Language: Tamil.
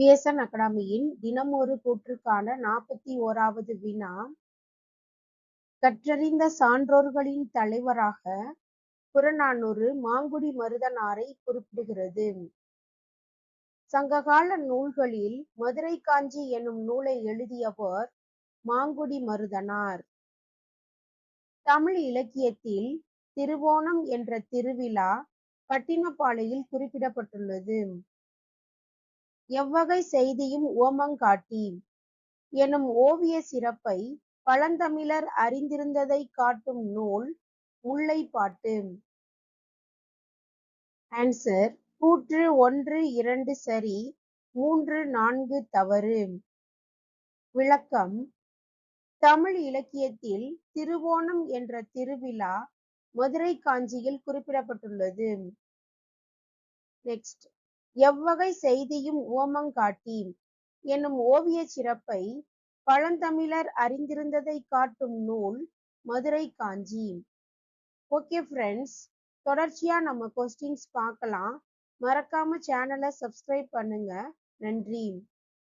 விஎஸ்என் அகாடமியின் தினம் ஒரு கூற்றுக்கான நாற்பத்தி ஓராவது வினா. கற்றறிந்த சான்றோர்களின் தலைவராக புறநானூறு மாங்குடி மருதனாரை குறிப்பிடுகிறது. சங்ககால நூல்களில் மதுரை காஞ்சி எனும் நூலை எழுதியவர் மாங்குடி மருதனார். தமிழ் இலக்கியத்தில் திருவோணம் என்ற திருவிழா பட்டினப்பாளையில் குறிப்பிடப்பட்டுள்ளது. எவ்வகை செய்தியும் ஓமங்காட்டி எனும் ஓவிய சிறப்பை பழந்தமிழர் அறிந்திருந்ததை காட்டும் நூல் முல்லைப்பாட்டு ஆன்சர் கூற்று ஒன்று இரண்டு சரி மூன்று நான்கு தவறு. விளக்கம் தமிழ் இலக்கியத்தில் திருவோணம் என்ற திருவிழா மதுரை காஞ்சியில் குறிப்பிடப்பட்டுள்ளது. நெக்ஸ்ட் எவ்வகை செய்தியும் ஓமங்காட்டி என்னும் ஓவிய சிறப்பை பழந்தமிழர் அறிந்திருந்ததை காட்டும் நூல் மதுரை காஞ்சி ஓகே ஃப்ரெண்ட்ஸ் தொடர்ச்சியா நம்ம கொஸ்டின்ஸ் பார்க்கலாம். மறக்காம சேனலை சப்ஸ்கிரைப் பண்ணுங்க. நன்றி.